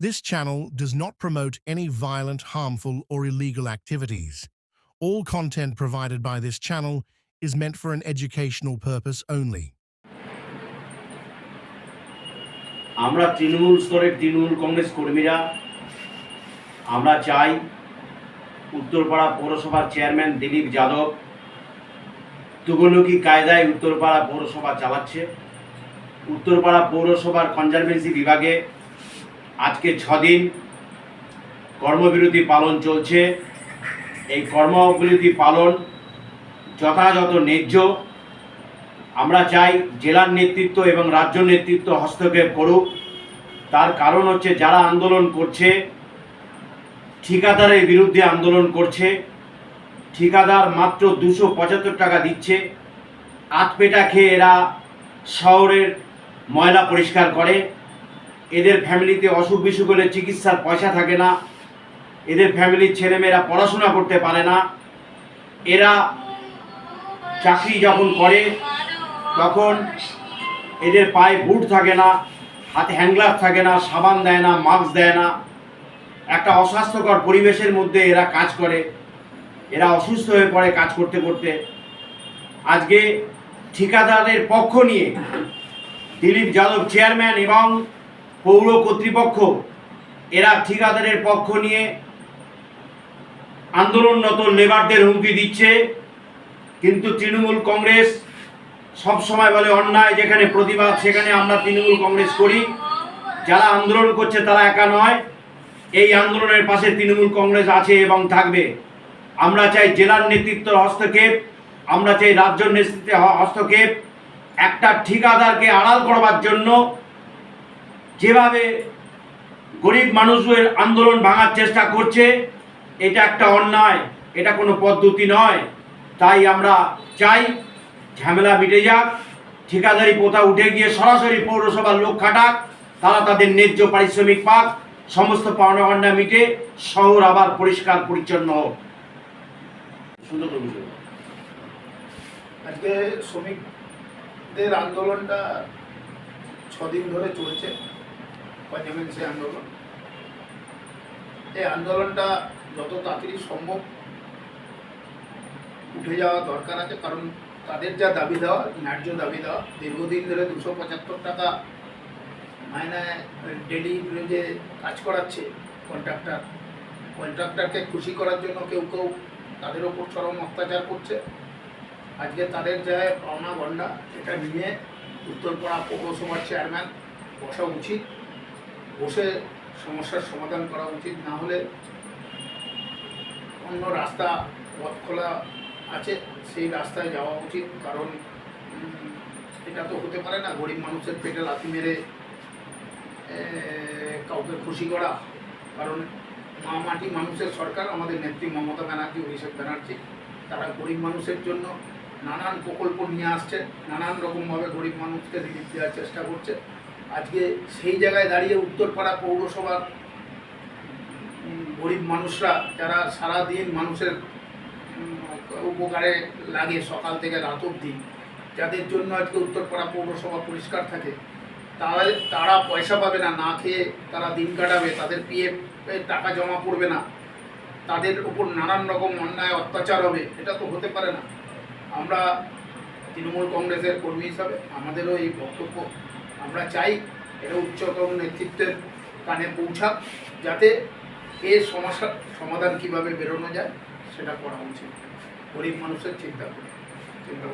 This channel does not promote any violent, harmful, or illegal activities. All content provided by this channel is meant for an educational purpose only. আমরা তৃণমূল স্তরের তৃণমূল কংগ্রেস কর্মীরা আমরা চাই উত্তরপাড়া পৌরসভার chairman Dilip Yadav Tughlaqi কায়দায় উত্তরপাড়া পৌরসভা চালাচ্ছে উত্তরপাড়া পৌরসভার কনজারভেন্সি বিভাগে আজকে ছদিন কর্মবিরতি পালন চলছে। এই কর্মবিরতি পালন যথাযথ ন্যায্য। আমরা চাই জেলার নেতৃত্ব এবং রাজ্য নেতৃত্ব হস্তক্ষেপ করুক। তার কারণ হচ্ছে যারা আন্দোলন করছে, ঠিকাদারের বিরুদ্ধে আন্দোলন করছে, ঠিকাদার মাত্র দুশো পঁচাত্তর টাকা দিচ্ছে। আতপেটা খেয়ে এরা শহরের ময়লা পরিষ্কার করে। এদের ফ্যামিলিতে অসুখ বিসুখ হলে চিকিৎসার পয়সা থাকে না। এদের ফ্যামিলির ছেলেমেয়েরা পড়াশোনা করতে পারে না। এরা চাকরি যখন করে, তখন এদের পায়ে বুট থাকে না, হাতে হ্যান্ডগ্লাভ থাকে না, সাবান দেয় না, মাস্ক দেয় না। একটা অস্বাস্থ্যকর পরিবেশের মধ্যে এরা কাজ করে। এরা অসুস্থ হয়ে পড়ে কাজ করতে করতে। আজকে ঠিকাদারের পক্ষ নিয়ে দিলীপ যাদব চেয়ারম্যান এবং পৌর কর্তৃপক্ষ, এরা ঠিকাদারের পক্ষ নিয়ে আন্দোলনরত লেবারদের হুমকি দিচ্ছে। কিন্তু তৃণমূল কংগ্রেস সব সময় বলে অন্যায়, যেখানে প্রতিবাদ, সেখানে আমরা তৃণমূল কংগ্রেস করি। যারা আন্দোলন করছে, তারা একা নয়। এই আন্দোলনের পাশে তৃণমূল কংগ্রেস আছে এবং থাকবে। আমরা চাই জেলার নেতৃত্বের হস্তক্ষেপ, আমরা চাই রাজ্য নেতৃত্বে হস্তক্ষেপ। একটা ঠিকাদারকে আড়াল করবার জন্য যেভাবে গরিব মানুষের আন্দোলন ভাঙার চেষ্টা করছে এটা একটা অন্যায় এটা কোনো পদ্ধতি নয়। তাই আমরা চাই ঝামেলা মিটে যাক ঠিকাদারি প্রথা উঠে গিয়ে সরাসরি পৌরসভার লোক খাটাক তারা তাদের ন্যায্য পারিশ্রমিক পাক সমস্ত পাওনা পাওনা মিটে শহর আবার পরিষ্কার পরিচ্ছন্ন হোক। সুন্দর। আজকে শ্রমিকদের আন্দোলনটা ছদিন ধরে চলছে। পাঞ্জাবেন্সি আন্দোলন? এই আন্দোলনটা যত তাড়াতাড়ি সম্ভব উঠে যাওয়া দরকার আছে, কারণ তাদের যা দাবি দেওয়া, ন্যায্য দাবি দেওয়া, দীর্ঘদিন ধরে দুশো পঁচাত্তর টাকা মাইনায় ডেলি যে কাজ করাচ্ছে কন্ট্রাক্টর, কন্ট্রাক্টরকে খুশি করার জন্য কেউ কেউ তাদের ওপর চরম অত্যাচার করছে। আজকে তাদের যা পাওনা গন্ডা এটা নিয়ে উত্তরপাড়া পৌরসভার চেয়ারম্যান বসা উচিত। বসে সমস্যার সমাধান করা উচিত, না হলে অন্য রাস্তা পথ খোলা আছে, সেই রাস্তায় যাওয়া উচিত। কারণ এটা তো হতে পারে না, গরিব মানুষের পেটে লাথি মেরে কাউকে খুশি করা। কারণ, মা মাটি মানুষের সরকার, আমাদের নেত্রী মমতা ব্যানার্জি, অভিষেক ব্যানার্জি, তারা গরিব মানুষের জন্য নানান প্রকল্প নিয়ে আসছে, নানান রকমভাবে গরিব মানুষকে রিলিফ দেওয়ার চেষ্টা করছে। আজকে সেই জায়গায় দাঁড়িয়ে উত্তরপাড়া পৌরসভার গরিব মানুষরা, যারা সারা দিন মানুষের উপকারে লাগে সকাল থেকে রাত অবধি, যাদের জন্য আজকে উত্তরপাড়া পৌরসভা পরিষ্কার থাকে তাহলে তারা পয়সা পাবে না না খেয়ে তারা দিন কাটাবে, তাদের পিএফ টাকা জমা পড়বে না। তাদের উপর নানান রকম অন্যায়, অত্যাচার হবে, এটা তো হতে পারে না। আমরা তৃণমূল কংগ্রেসের কর্মী হিসাবে, আমাদেরও এই বক্তব্য আমরা চাই এটা উচ্চতম নেতৃত্বের কানে পৌঁছাক, যাতে এ সমস্যার সমাধান কীভাবে বেরোনো যায়, সেটা করা উচিত। গরিব মানুষের চিন্তা করে চিন্তা